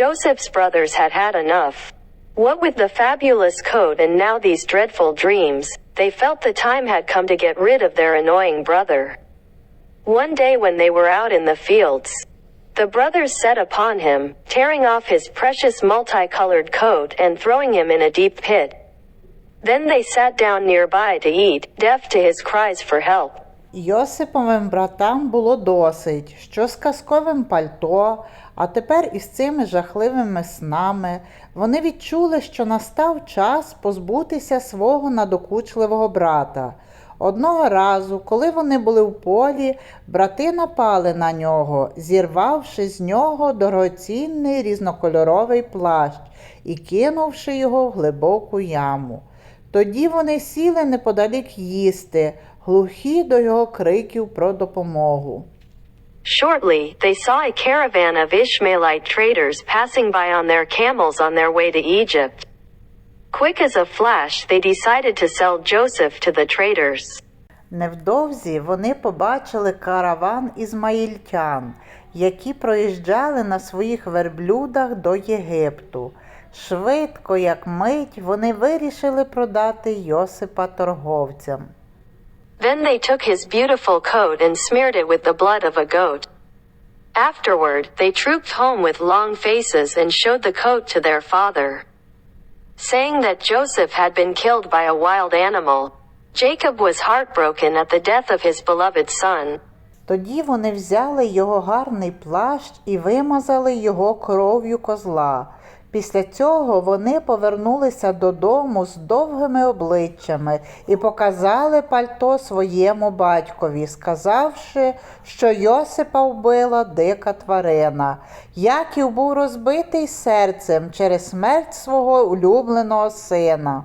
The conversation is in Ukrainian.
Joseph's brothers had had enough. What with the fabulous coat and now these dreadful dreams, they felt the time had come to get rid of their annoying brother. One day when they were out in the fields, the brothers set upon him, tearing off his precious multicolored coat and throwing him in a deep pit. Then they sat down nearby to eat, deaf to his cries for help. Йосиповим братам було досить, що з казковим пальто, а тепер із цими жахливими снами вони відчули, що настав час позбутися свого надокучливого брата. Одного разу, коли вони були в полі, брати напали на нього, зірвавши з нього дорогоцінний різнокольоровий плащ і кинувши його в глибоку яму. Тоді вони сіли неподалік їсти, глухі до його криків про допомогу. Shortly, they saw a caravan of Ishmaelite traders passing by on their camels on their way to Egypt. Quick as a flash, they decided to sell Joseph to the traders. Невдовзі вони побачили караван ізмаїльтян, які проїжджали на своїх верблюдах до Єгипту. Швидко, як мить, вони вирішили продати Йосипа торговцям. Then they took his beautiful coat and smeared it with the blood of a goat. Afterward, they trooped home with long faces and showed the coat to their father. Saying that Joseph had been killed by a wild animal, Jacob was heartbroken at the death of his beloved son. Тоді вони взяли його гарний плащ і вимазали його кров'ю козла. Після цього вони повернулися додому з довгими обличчями і показали пальто своєму батькові, сказавши, що Йосипа вбила дика тварина. Яків був розбитий серцем через смерть свого улюбленого сина.